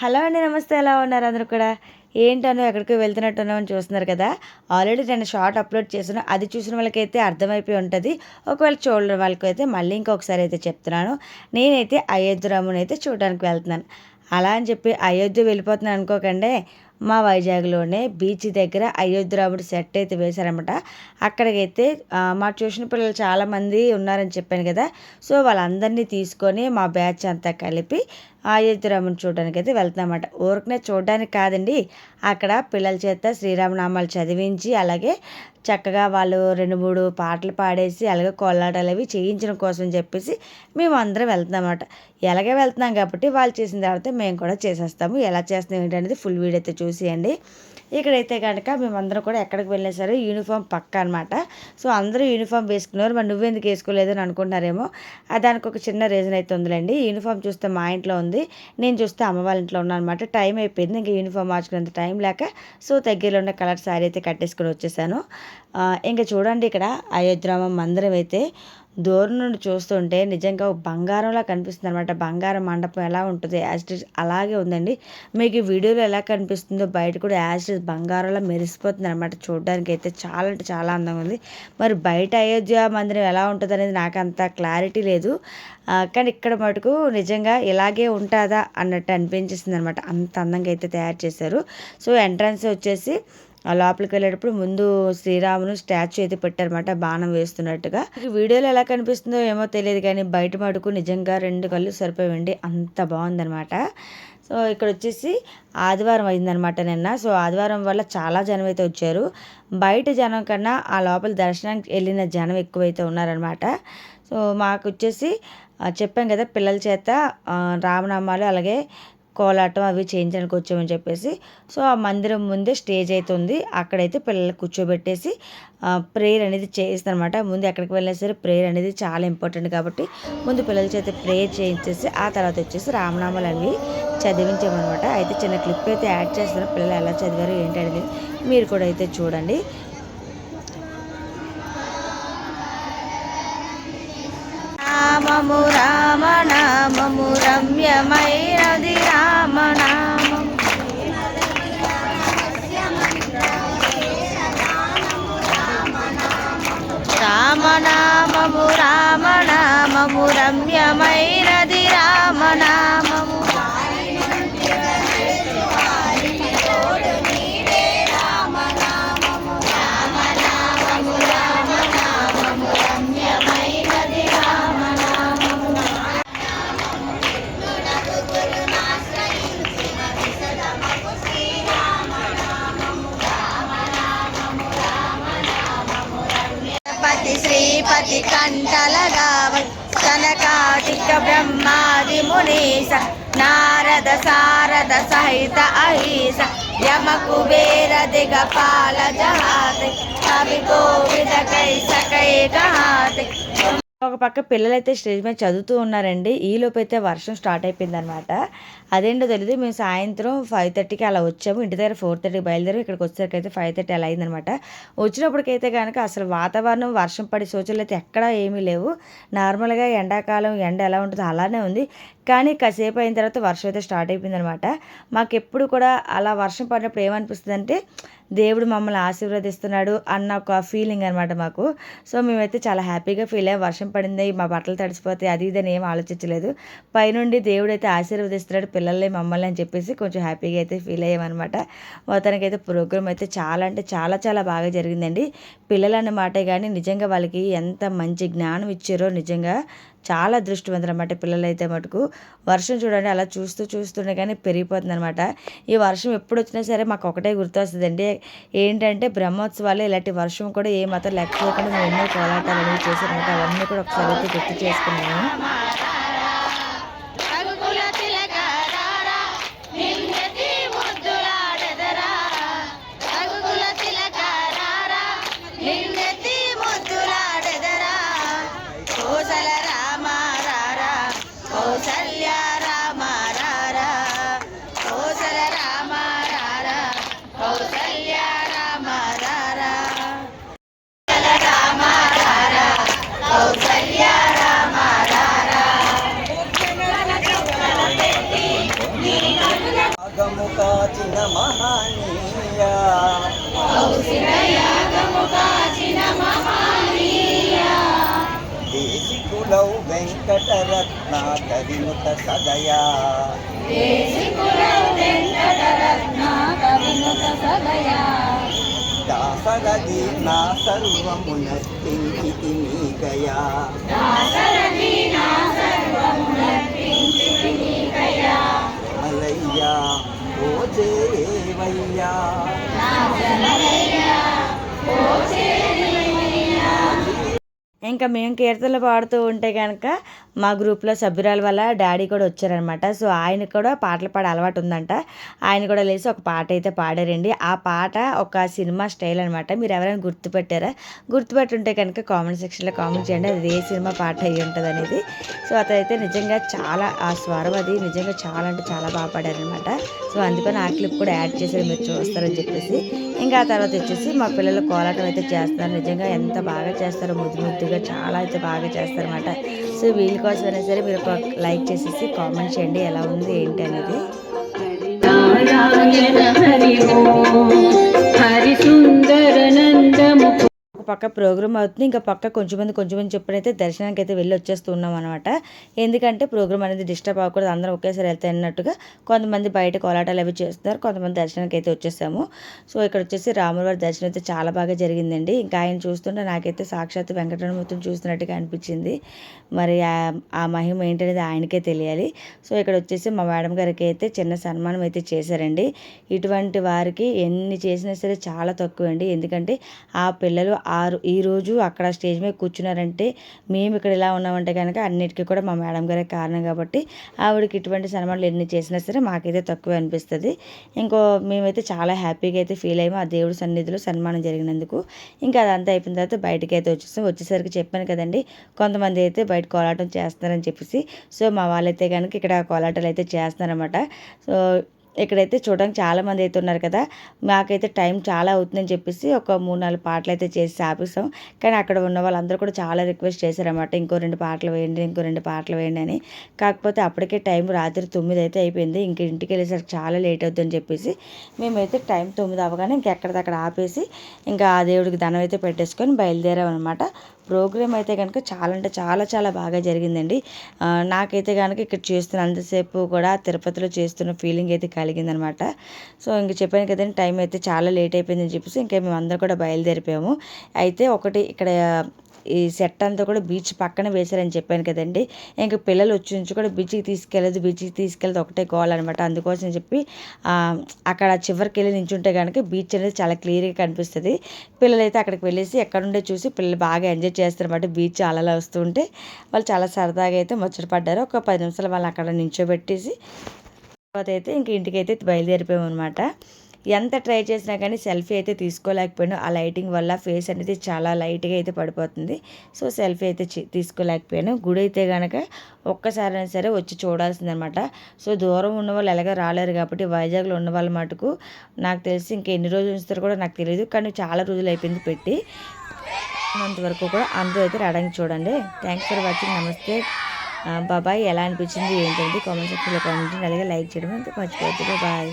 Hello అండి నమస్తే. ఎలా ఉన్నారు అందరూ కూడా? ఏంటనో ఎక్కడికి వెళ్తున్నట్టునో అని చూస్తున్నారు కదా. ఆల్రెడీ నేను షార్ట్ అప్లోడ్ చేసిన అది చూసిన వాళ్ళకైతే అర్థమైపోయి ఉంటుంది. ఒకవేళ చూడని వాళ్ళకైతే మళ్ళీ ఇంకొకసారి అయితే చెప్తున్నాను. నేనైతే అయోధ్య రాముని అయితే చూడడానికి వెళ్తున్నాను. అలా అని చెప్పి అయోధ్య వెళ్ళిపోతున్నాను అనుకోకండి. మా వైజాగ్లోనే బీచ్ దగ్గర అయోధ్య రాముడు సెట్ అయితే వేశారనమాట అక్కడికైతే మా ట్యూషన్ పిల్లలు చాలామంది ఉన్నారని చెప్పాను కదా. సో వాళ్ళందరినీ తీసుకొని మా బ్యాచ్ అంతా కలిపి అయోధ్య రాముని చూడడానికి అయితే వెళ్తామన్నమాట ఊరికనే చూడడానికి కాదండి అక్కడ పిల్లల చేత శ్రీరామనామాలు చదివించి అలాగే చక్కగా వాళ్ళు రెండు మూడు పాటలు పాడేసి అలాగే కొల్లాటలు అవి చేయించడం కోసం చెప్పేసి మేము అందరం వెళ్తున్నామన్నమాట. ఎలాగే వెళ్తున్నాం కాబట్టి వాళ్ళు చేసిన తర్వాత మేము కూడా చేసేస్తాము. ఎలా చేస్తున్నాం ఏంటనేది ఫుల్ వీడియో అయితే చూసేయండి. ఇక్కడైతే కనుక మేమందరం కూడా ఎక్కడికి వెళ్ళినా సరే యూనిఫామ్ పక్క అనమాట సో అందరూ యూనిఫామ్ వేసుకున్నారు. మరి నువ్వెందుకు వేసుకోలేదు అని అనుకుంటున్నారేమో. దానికి ఒక చిన్న రీజన్ అయితే ఉందిలేండి. యూనిఫామ్ చూస్తే మా ఇంట్లో ఉంది. నేను చూస్తే అమ్మ వాళ్ళ ఇంట్లో ఉన్నాను అనమాట టైం అయిపోయింది. ఇంకా యూనిఫామ్ మార్చుకునేంత టైం లేక సో దగ్గరలో ఉన్న కలర్ శారీ అయితే కట్టేసుకొని వచ్చేసాను. ఇంకా చూడండి ఇక్కడ అయోధ్యరామ మందిరం అయితే. దూరం నుండి చూస్తుంటే నిజంగా బంగారంలా కనిపిస్తుంది అనమాట బంగారం మండపం ఎలా ఉంటుంది యాజ్ అలాగే ఉందండి. మీకు ఈ వీడియోలో ఎలా కనిపిస్తుందో బయట కూడా యాజ్ బంగారంలా మెరిసిపోతుంది అనమాట చూడడానికి అయితే చాలా అంటే చాలా అందంగా ఉంది. మరి బయట అయోధ్య మందిరం ఎలా ఉంటుంది అనేది నాకు అంత క్లారిటీ లేదు. కానీ ఇక్కడ మటుకు నిజంగా ఇలాగే ఉంటుందా అన్నట్టు అనిపించేసింది అనమాట అంత అందంగా అయితే తయారు చేశారు. సో ఎంట్రన్స్ వచ్చేసి ఆ లోపలికి వెళ్ళేటప్పుడు ముందు శ్రీరామును స్టాచ్యూ అయితే పెట్టారనమాట బాణం వేస్తున్నట్టుగా. ఈ వీడియోలో ఎలా కనిపిస్తుందో ఏమో తెలియదు కానీ బయట మటుకు నిజంగా రెండు కళ్ళు సరిపోయండి అంత బాగుందనమాట సో ఇక్కడ వచ్చేసి ఆదివారం అయిందనమాట నిన్న. సో ఆదివారం వల్ల చాలా జనం అయితే వచ్చారు. బయట జనం కన్నా ఆ లోపల దర్శనానికి వెళ్ళిన జనం ఎక్కువైతే ఉన్నారనమాట సో మాకు వచ్చేసి చెప్పాం కదా పిల్లల చేత రామనామాలు అలాగే కోలాటం అవి చేయించడానికి వచ్చామని చెప్పేసి సో ఆ మందిరం ముందే స్టేజ్ అయితే ఉంది. అక్కడైతే పిల్లలు కూర్చోబెట్టేసి ప్రేయర్ అనేది చేయిస్తారనమాట ముందు ఎక్కడికి వెళ్ళినా సరే ప్రేయర్ అనేది చాలా ఇంపార్టెంట్ కాబట్టి ముందు పిల్లల చేత ప్రేయర్ చేయించేసి ఆ తర్వాత వచ్చేసి రామనామాలు అనేవి చదివించామన్నమాట. అయితే చిన్న క్లిప్ అయితే యాడ్ చేస్తారు పిల్లలు ఎలా చదివారు ఏంటి అనేది మీరు కూడా అయితే చూడండి. రామము రామ నామము రమ్యమై రామనామము రామనామము రమ్యమైనది రామనామము శ్రీపతి కంఠలగావ కనకాటిక బ్రహ్మాది మునీస నారద సారద సహిత అహీస యమ కుబేర దిగపాల జహాతి కవి గోవిద కై సకై కహాతి ఒక పక్క పిల్లలైతే స్టేజ్ మీద చదువుతూ ఉన్నారండి. ఈ అయితే వర్షం స్టార్ట్ అయిపోయింది అనమాట అదేంటో తెలియదు మేము సాయంత్రం ఫైవ్ థర్టీకి అలా వచ్చాము. ఇంటి దగ్గర ఫోర్ థర్టీకి బయలుదేరి ఇక్కడికి వచ్చేసరికి అయితే ఫైవ్ థర్టీ అలా అయిందనమాట వచ్చినప్పటికైతే కనుక అసలు వాతావరణం వర్షం పడే సూచనలు అయితే ఎక్కడా ఏమీ లేవు. నార్మల్గా ఎండాకాలం ఎండ ఎలా ఉంటుందో అలానే ఉంది. కానీ కాసేపు అయిన తర్వాత వర్షం అయితే స్టార్ట్ అయిపోయింది అనమాట మాకు ఎప్పుడు కూడా అలా వర్షం పడినప్పుడు ఏమనిపిస్తుంది అంటే దేవుడు మమ్మల్ని ఆశీర్వదిస్తున్నాడు అన్న ఒక ఫీలింగ్ అనమాట మాకు. సో మేమైతే చాలా హ్యాపీగా ఫీల్ అయ్యాం. వర్షం పడింది మా బట్టలు తడిసిపోతాయి అది ఇది అని ఏం ఆలోచించలేదు. పైనుండి దేవుడు అయితే ఆశీర్వదిస్తున్నాడు పిల్లల్ని మమ్మల్ని అని చెప్పేసి కొంచెం హ్యాపీగా అయితే ఫీల్ అయ్యామన్నమాట మొత్తానికైతే ప్రోగ్రామ్ అయితే చాలా అంటే చాలా చాలా బాగా జరిగిందండి. పిల్లలు అన్నమాట కానీ నిజంగా వాళ్ళకి ఎంత మంచి జ్ఞానం ఇచ్చారో నిజంగా చాలా అదృష్టవంతులు అనమాట పిల్లలైతే మటుకు. వర్షం చూడండి అలా చూస్తూ చూస్తుండే కానీ పెరిగిపోతుంది అనమాట ఈ వర్షం ఎప్పుడు వచ్చినా సరే మాకు ఒకటే గుర్తొస్తుందండి. ఏంటంటే బ్రహ్మోత్సవాలు ఇలాంటి వర్షం కూడా ఏ మాత్రం లేకపోకుండా మేము ఎన్నో కోలాటాలు అనేవి చేసామన్నమాట అవన్నీ కూడా ఒకసారి అయితే గుర్తు చేసుకున్నాము. వెంకటరత్న సదయా దాసరది నా సర్వమునర్పించితి నీకయా మలయ్యా ఓ దేవయ్యా. ఇంకా మేము కీర్తనలు పాడుతూ ఉంటే కనుక మా గ్రూప్లో సభ్యురాల వల్ల డాడీ కూడా వచ్చారనమాట. సో ఆయన కూడా పాటలు పాడే అలవాటు ఉందంట. ఆయన కూడా లేచి ఒక పాట అయితే పాడారండి. ఆ పాట ఒక సినిమా స్టైల్ అనమాట. మీరు ఎవరైనా గుర్తుపెట్టారా? గుర్తుపెట్టుంటే కనుక కామెంట్ సెక్షన్లో కామెంట్ చేయండి. అది ఏ సినిమా పాట అయ్యి ఉంటుంది అనేది. సో అతనైతే నిజంగా చాలా ఆ స్వరం అది నిజంగా చాలా అంటే చాలా బాగా పాడారనమాట. సో అందుకని ఆ క్లిప్ కూడా యాడ్ చేశారు. మీరు చూస్తారని చెప్పేసి. ఇంకా ఆ తర్వాత వచ్చేసి మా పిల్లలు కోలాటం అయితే చేస్తున్నారు. నిజంగా ఎంత బాగా చేస్తారో ముద్దు ముద్దుగా చాలా అయితే బాగా చేస్తారన్నమాట. సో వీళ్ళ కోసమైనా సరే మీరు ఒక లైక్ చేసేసి కామెంట్ చేయండి ఎలా ఉంది ఏంటి అనేది. హరి పక్క ప్రోగ్రామ్ అవుతుంది. ఇంకా పక్క కొంచెం మంది కొంచెం మంది చొప్పున అయితే దర్శనానికి అయితే వెళ్ళి వచ్చేస్తూ ఉన్నాం అనమాట ఎందుకంటే ప్రోగ్రామ్ అనేది డిస్టర్బ్ అవ్వకూడదు. అందరం ఒకేసారి వెళ్తే అన్నట్టుగా కొంతమంది బయట కోలాటాలు అవి చేస్తున్నారు. కొంతమంది దర్శనానికి అయితే వచ్చేసాము. సో ఇక్కడ వచ్చేసి రాములవారి దర్శనం అయితే చాలా బాగా జరిగిందండి. ఇంకా ఆయన చూస్తుంటే నాకైతే సాక్షాత్ వెంకటరమూర్తిని చూస్తున్నట్టుగా అనిపించింది. మరి ఆ- ఆ మహిమ ఏంటనేది ఆయనకే తెలియాలి. సో ఇక్కడ వచ్చేసి మా మేడం గారికి అయితే చిన్న సన్మానం అయితే చేశారండి. ఇటువంటి వారికి ఎన్ని చేసినా సరే చాలా తక్కువ అండి ఎందుకంటే ఆ పిల్లలు ఆ ఆరు ఈరోజు అక్కడ స్టేజ్ మీద కూర్చున్నారంటే మేము ఇక్కడ ఇలా ఉన్నామంటే కనుక అన్నిటికీ కూడా మా మేడం గారే కారణం కాబట్టి ఆవిడకి ఇటువంటి సన్మానాలు ఎన్ని చేసినా సరే మాకైతే తక్కువ అనిపిస్తుంది. ఇంకో మేమైతే చాలా హ్యాపీగా అయితే ఫీల్ అయ్యాము. ఆ దేవుడి సన్నిధిలో సన్మానం జరిగినందుకు. ఇంకా అదంతా అయిపోయిన తర్వాత బయటకి అయితే వచ్చేసాం. వచ్చేసరికి చెప్పాను కదండి కొంతమంది అయితే బయట కోలాటం చేస్తున్నారని చెప్పేసి. సో మా వాళ్ళైతే కనుక ఇక్కడ కోలాటాలు అయితే చేస్తున్నారన్నమాట. సో ఇక్కడైతే చూడడానికి చాలామంది అయితే ఉన్నారు కదా. మాకైతే టైం చాలా అవుతుందని చెప్పేసి ఒక మూడు నాలుగు పాటలు అయితే చేసి ఆపిస్తాం కానీ అక్కడ ఉన్న వాళ్ళందరూ కూడా చాలా రిక్వెస్ట్ చేశారన్నమాట. ఇంకో రెండు పాటలు వేయండి ఇంకో రెండు పాటలు వేయండి అని. కాకపోతే అప్పటికే టైం రాత్రి తొమ్మిది అయితే అయిపోయింది. ఇంక ఇంటికి వెళ్ళేసరికి చాలా లేట్ అవుతుందని చెప్పేసి మేమైతే టైం తొమ్మిది అవ్వగానే ఇంకెక్కడిదక్కడ ఆపేసి ఇంకా ఆ దేవుడికి దండం అయితే పెట్టేసుకొని బయలుదేరాం అనమాట ప్రోగ్రామ్ అయితే కనుక చాలా అంటే చాలా చాలా బాగా జరిగిందండి. నాకైతే కనుక ఇక్కడ చేస్తున్న అంతసేపు కూడా తిరుపతిలో చేస్తున్న ఫీలింగ్ అయితే కలిగిందనమాట. సో ఇంక చెప్పాను కదండి టైం అయితే చాలా లేట్ అయిపోయిందని చెప్పేసి ఇంకా మేము అందరం కూడా బయలుదేరిపోయాము. అయితే ఒకటి ఇక్కడ ఈ సెట్ అంతా కూడా బీచ్ పక్కన వేశారని చెప్పాను కదండి. ఇంకా పిల్లలు వచ్చి నుంచి కూడా బీచ్కి తీసుకెళ్ళదు బీచ్కి తీసుకెళ్ళదు ఒకటే గోల్ అనమాట అందుకోసం చెప్పి అక్కడ చివరికి వెళ్ళి నించుంటే కనుక బీచ్ అనేది చాలా క్లియర్గా కనిపిస్తుంది. పిల్లలైతే అక్కడికి వెళ్ళేసి ఎక్కడుండే చూసి పిల్లలు బాగా ఎంజాయ్ చేస్తారన్నమాట. బీచ్ అలలా వస్తుంటే వాళ్ళు చాలా సరదాగా అయితే ముచ్చట పడ్డారు. ఒక పది నిమిషాలు వాళ్ళు అక్కడ నించోబెట్టేసి తర్వాత అయితే ఇంక ఇంటికి అయితే బయలుదేరిపోయాం అనమాట ఎంత ట్రై చేసినా కానీ సెల్ఫీ అయితే తీసుకోలేకపోయాను. ఆ లైటింగ్ వల్ల ఫేస్ అనేది చాలా లైట్గా అయితే పడిపోతుంది. సో సెల్ఫీ అయితే తీసుకోలేకపోయాను. గుడి అయితే కనుక ఒక్కసారైనా సరే వచ్చి చూడాల్సిందనమాట. సో దూరం ఉన్న వాళ్ళు ఎలాగ రాలేరు కాబట్టి వైజాగ్లో ఉన్న వాళ్ళ మటుకు నాకు తెలిసి ఇంకా ఎన్ని రోజులు ఉంచుతారు కూడా నాకు తెలియదు కానీ చాలా రోజులు అయిపోయింది పెట్టి. అంతవరకు కూడా అందరూ అయితే రావడానికి చూడండి. థ్యాంక్స్ ఫర్ వాచింగ్ నమస్తే బాబాయ్ ఎలా అనిపించింది ఏంటంటే కామెంట్ సెక్షన్లో కామెంట్ అలాగే లైక్ చేయడం అంతే బాయ్.